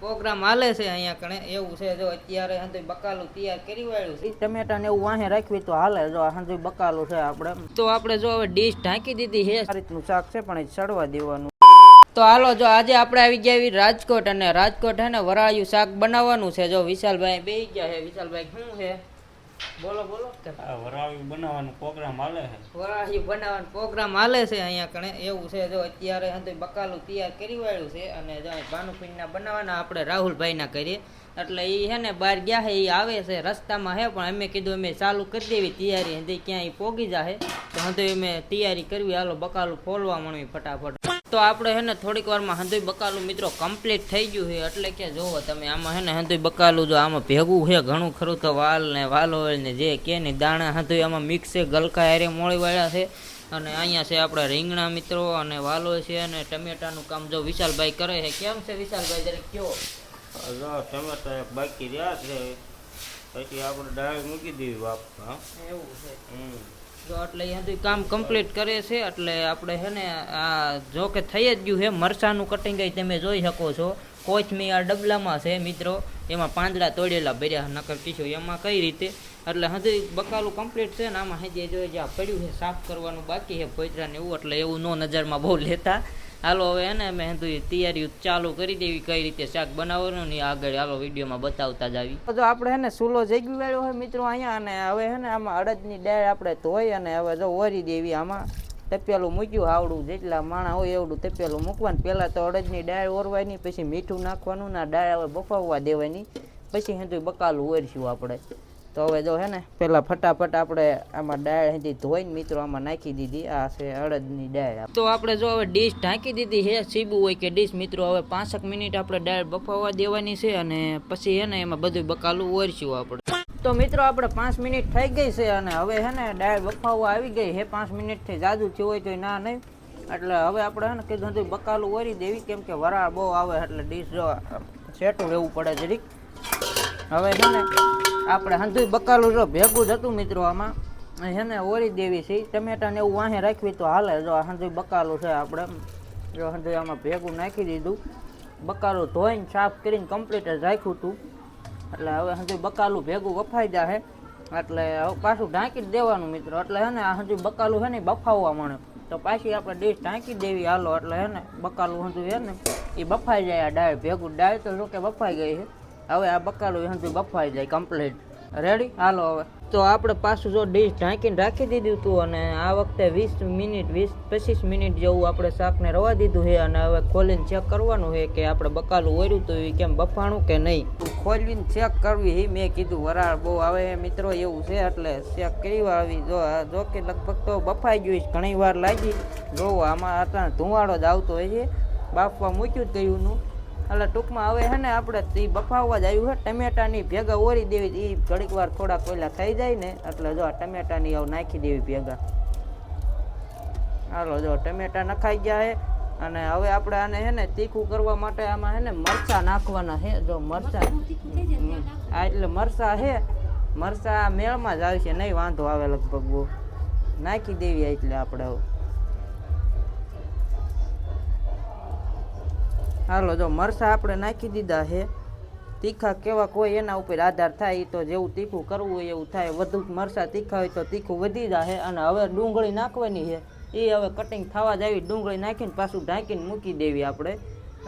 Programme હાલે છે અહીંયા કણે એવું છે જો અત્યારે હંધુય બકાલું તૈયાર કરી વાળ્યું છે. ટમેટા ને એવું વાહે રાખવી તો હાલે જો હંધુય બકાલું છે આપણે તો આપણે જો હવે ડીશ ઢાંકી દીધી છે. આ રીતનું શાક છે પણ એ ચડવા દેવાનું. તો હાલો જો આજે આપણે આવી ગયા એવી રાજકોટ અને રાજકોટ હે ને વરાળિયું શાક બનાવવાનું છે. જો વિશાલભાઈ બે ગયા છે. વિશાલભાઈ શું છે? બોલો બોલો. વરાવી બનાવવાનો પ્રોગ્રામ હાલે છે. વરાળિયું બનાવવાનો પ્રોગ્રામ હાલે છે અહીંયા કણે. એવું છે જો અત્યારે હંધુય બકાલું તૈયાર કરી વાળ્યું છે અને જો ભાનુપિંડના બનાવવાના આપણે રાહુલભાઈના કરીએ એટલે એ હે ને બહાર ગયા છે એ આવે છે રસ્તામાં હે પણ અમે કીધું અમે ચાલુ કરી દેવી તૈયારી. હંતે ક્યાંય પોગી જાહે. તો હંધુય અમે તૈયારી કરવી. હાલો બકાલું ફોલવા મળવી ફટાફટ. તો આપણે હે ને થોડીક વારમાં હંધુય બકાલું મિત્રો કમ્પ્લીટ થઈ ગયું છે. એટલે કે જોવો તમે આમાં હે ને હંધુય બકાલું જો આમાં ભેગું છે ઘણું ખરું તો વાલ ને વાલોળ ને જે કે ને દાણા હંધુય આમાં મિક્સ છે ગલકા હારે મોળી વાળ્યા છે. અને અહીંયા છે આપણે રીંગણા મિત્રો અને વાલો છે અને ટમેટાનું કામ જો વિશાલભાઈ કરે છે. કેમ છે વિશાલભાઈ જરા કયો ટમેટા બાકી રહ્યા છે. પછી આપણે દાળ મૂકી દેવી બાપ. એવું છે. હમ. જો એટલે બધું કામ કમ્પ્લીટ કરે છે, એટલે આપણે છે ને આ જો કે થઈ જ ગયું છે મરસાનું કટિંગ તમે જોઈ શકો છો. કોચમી આ ડબલામાં છે મિત્રો, એમાં પાંદડા તોડેલા ભર્યા, નકર કીશું એમાં કઈ રીતે? એટલે હજી બકાલું કમ્પ્લીટ છે ને, આમાં હજી જોઈ જ્યાં પડ્યું છે, સાફ કરવાનું બાકી છે પોચરા ને એવું, એટલે એવું નો નજરમાં બહુ લેતા. હાલો, હવે એને મેં હંધું તૈયારી ચાલુ કરી દેવી, કઈ રીતે શાક બનાવવાનું ને આગળ હાલો વિડીયોમાં બતાવતા જ આવી તો આપણે હે ને સૂલો જગી વાળ્યો હોય મિત્રો અહીંયા, અને હવે હે ને આમાં અડદની દાળ આપણે ધોઈ અને હવે જો ઓરી દેવી આમાં. તપેલું મૂક્યું, આવડું જેટલા માણા હોય એવડું તપેલું મૂકવાનું. પહેલાં તો અડદની દાળ ઓરવાની, પછી મીઠું નાખવાનું ના દાળ હવે બફાવવા દેવાની. પછી હેતું બકાલું ઓરશું આપણે. તો હવે જો હે ને પેલા ફટાફટ આપણે આમાં ડાળ હજી ધોઈને મિત્રો આમાં નાખી દીધી. આ છે અડદની ડાળ તો આપણે જો હવે ડીશ ઢાંકી દીધી હે સીબું હોય કે ડીશ મિત્રો હવે પાંચક મિનિટ આપણે ડાળ બફાવવા દેવાની છે અને પછી હે ને એમાં બધું બકાલું ઓરશું આપણે. તો મિત્રો આપણે પાંચ મિનિટ થઈ ગઈ છે અને હવે હે ને ડાળ બફાવવા આવી ગઈ હે પાંચ મિનિટથી જાજુ થયું હોય તો ના નહીં. એટલે હવે આપણે હે ને કીધું હતું બકાલું ઓરી દેવી કેમ કે વરાળ બહુ આવે એટલે ડીશ જો સેટું રહેવું પડે જરીક. હવે છે ને આપણે હંધુય બકાલું જો ભેગું જ હતું મિત્રો આમાં. અને ઓરી દેવી છે ટમેટા ને એવું વાહે રાખવી તો હાલે જો હંધુય બકાલું છે આપણે. જો હંધુય આમાં ભેગું નાખી દીધું. બકાલું ધોઈને સાફ કરીને કમ્પ્લીટ જ રાખ્યું હતું. એટલે હવે હંધુય બકાલું ભેગું વફાઈ જાય એટલે પાછું ઢાંકી જ દેવાનું મિત્રો. એટલે હે ને આ હજુ બકાલું છે ને બફાવવા મળે. તો પાછી આપણે ડીશ ઢાંકી દેવી હાલો. એટલે હે ને બકાલું હજુ હે ને એ બફાઈ જાય આ ડાય ભેગું ડાય તો જો કે બફાઈ ગઈ છે. હવે આ બકાલું હજુ બફાઈ જાય કમ્પ્લીટ રેડી હાલો હવે. તો આપણે પાછું જો ડીશ ઢાંકીને રાખી દીધું હતું અને આ વખતે વીસ મિનિટ, વીસ, પચીસ મિનિટ જેવું આપણે શાકને રવા દીધું છે અને હવે ખોલીને ચેક કરવાનું છે કે આપણે બકાલું ઓર્યું તો એ કેમ બફાણું કે નહીં. ખોલીને ચેક કરવી એ મેં કીધું વરાળ બહુ આવે મિત્રો, એવું છે એટલે ચેક કરી આવી. જો જો કે લગભગ તો બફાઈ ગયું છે, ઘણી વાર લાગી. જોવો આમાં અત્યારે ધુવાળો જ આવતો હોય છે. બાફવા મૂક્યું જ ગયુંનું એટલે ટૂંકમાં હવે હે ને આપણે એ બફાવવા જ આવ્યું છે ટમેટાની ભેગા ઓરી દેવી એ ઘડીક વાર થોડા કોયલા થઈ જાય ને એટલે જો આ ટમેટાની આવું નાખી દેવી ભેગા. હાલો જો ટમેટા નખાઈ ગયા છે અને હવે આપણે આને હે ને તીખું કરવા માટે આમાં હે ને મરચા નાખવાના છે જો મરચા. આ એટલે મરચા છે મરચા મેળમાં જ આવશે નહીં વાંધો આવે લગભગ બહુ. નાખી દેવી એટલે આપણે હવે. હાલો, જો મરસા આપણે નાખી દીધા છે, તીખા કેવા કોઈ એના ઉપર આધાર થાય એ તો જેવું તીખું કરવું હોય એવું થાય. વધુ મરસા તીખા હોય તો તીખું વધી જાય અને હવે ડુંગળી નાખવાની છે. એ હવે કટિંગ થવા જ આવી, ડુંગળી નાખીને પાછું ઢાંકીને મૂકી દેવી આપણે.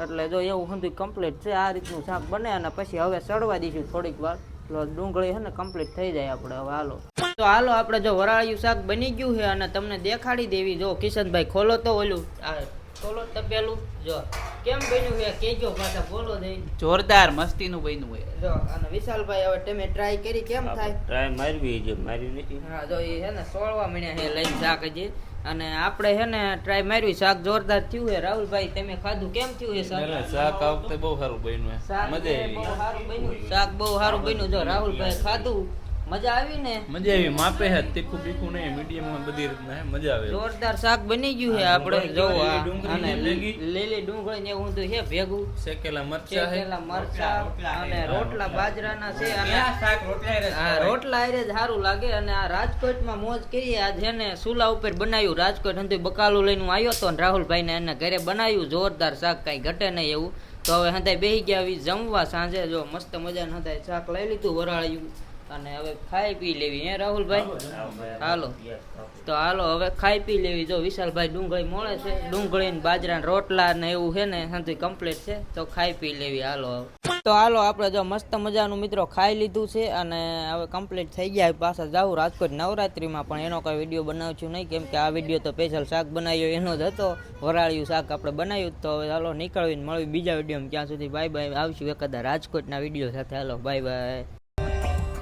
એટલે જો એવું સુધી કમ્પ્લીટ છે, આ રીતનું શાક બને અને પછી હવે સડવા દઈશું થોડીક વાર. એટલે ડુંગળી છે ને કમ્પ્લીટ થઈ જાય આપણે હવે, હાલો. તો હાલો, આપણે જો વરાળિયું શાક બની ગયું છે અને તમને દેખાડી દેવી. જો કિશનભાઈ ખોલો તો ઓલું ખોલો તપેલું જો કેમ બન્યું છે? કેજો પાછા બોલો જઈ જોરદાર મસ્તીનું બન્યું હોય. જો અને વિશાલભાઈ હવે તમે ટ્રાય કરી કેમ થાય? ટ્રાય મારવી છે મારી નથી. હા જો એ હે ને સોળવા મહિના હે લઈને શાક હજી. અને આપણે હે ને ટ્રાય માર્યું શાક જોરદાર થયું છે. રાહુલભાઈ તમે ખાધું? કેમ થયું છે શાક? શાક આ વખતે બહુ સારું બન્યું શાક મજા બહુ સારું બન્યું. શાક બહુ સારું બન્યું. જો રાહુલભાઈ ખાધું? મજા આવી ને? મજા આવી માપે હે તીખું બીખું નહીં મીડિયમ બધી રીતના હે મજા આવે. જોરદાર શાક બની ગયું છે આપણે આ. અને. લીલી ડુંગળી ને બધું છે ભેગું. શેકેલા મરચા હે શેકેલા મરચા અને રોટલા બાજરાના છે અને હા રોટલા હારે જ સારું લાગે અને આ રાજકોટમાં મોજ કરી આ છે ને સુલા ઉપર બનાવ્યું રાજકોટ અંદર બકાલું લઈને આવ્યો તો ને રાહુલભાઈ ને એના ઘરે બનાવ્યું જોરદાર શાક કઈ ઘટે નહીં એવું. તો હવે હંતાઈ બેહી ગયા જમવા સાંજે જો મસ્ત મજાનું હંતાઈ શાક લઈ લીધું વરાળ્યું. અને હવે ખાઈ પી લેવી હે રાહુલભાઈ? હાલો. તો હાલો હવે ખાઈ પી લેવી. જો વિશાલભાઈ ડુંગળી મળે છે ડુંગળી ને બાજરા રોટલા ને એવું છે ને હંતું કમ્પ્લીટ છે તો ખાઈ પી લેવી. હાલો તો હાલો આપણે જો મસ્ત મજાનું મિત્રો ખાઈ લીધું છે અને હવે કમ્પ્લીટ થઈ ગયા. પાછા જાઉં રાજકોટ નવરાત્રીમાં પણ એનો કોઈ વીડિયો બનાવું છું નહીં કેમ કે આ વીડિયો તો સ્પેશિયલ શાક બનાવ્યો એનો જ હતો. વરાળિયું શાક આપણે બનાવ્યું તો હવે હાલો નીકળવીને મળવી બીજા વિડીયોમાં ત્યાં સુધી બાય બાય આવશું એકાદા રાજકોટના વીડિયો સાથે. હાલો bye bye